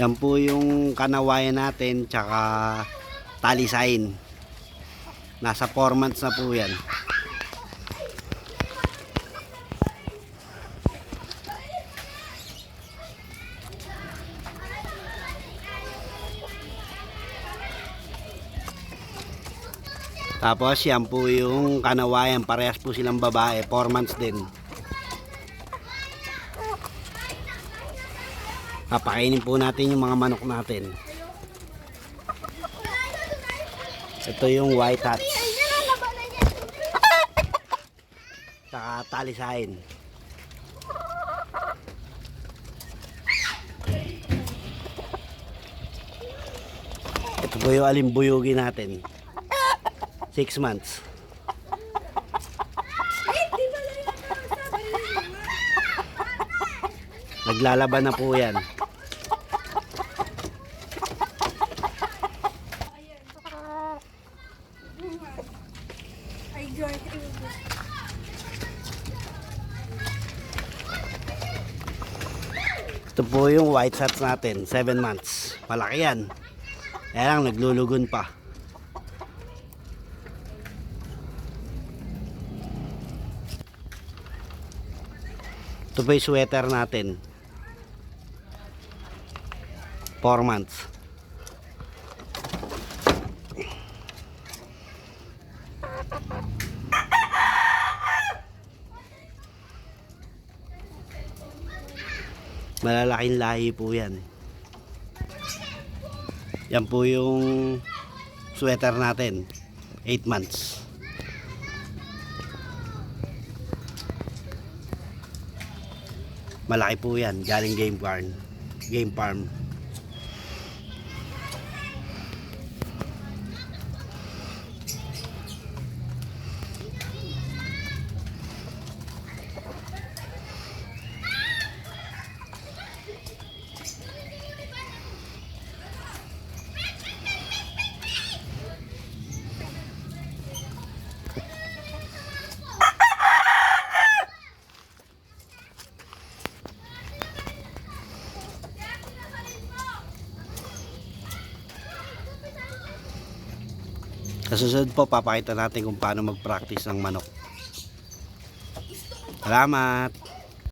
Yan po yung kanawayan natin tsaka talisain. Nasa 4 months na po yan. Tapos yan po yung kanawayan. Parehas po silang babae. 4 months din. Papakainin po natin yung mga manok natin. Ito yung white hats. Saka talisain. Ito po yung alimbuyugi natin. 6 months. Naglalaban na po yan. Ito po yung white hats natin, 7 months. Malaki yan. Kaya lang, naglulugon pa. Ito po yung sweater natin. 4 months. Malalaking lahi po yan. Yan po yung sweater natin. 8 months. Malaki po yan. Galing game farm. Game farm. Sa po, papakita natin kung paano mag-practice ng manok. Salamat!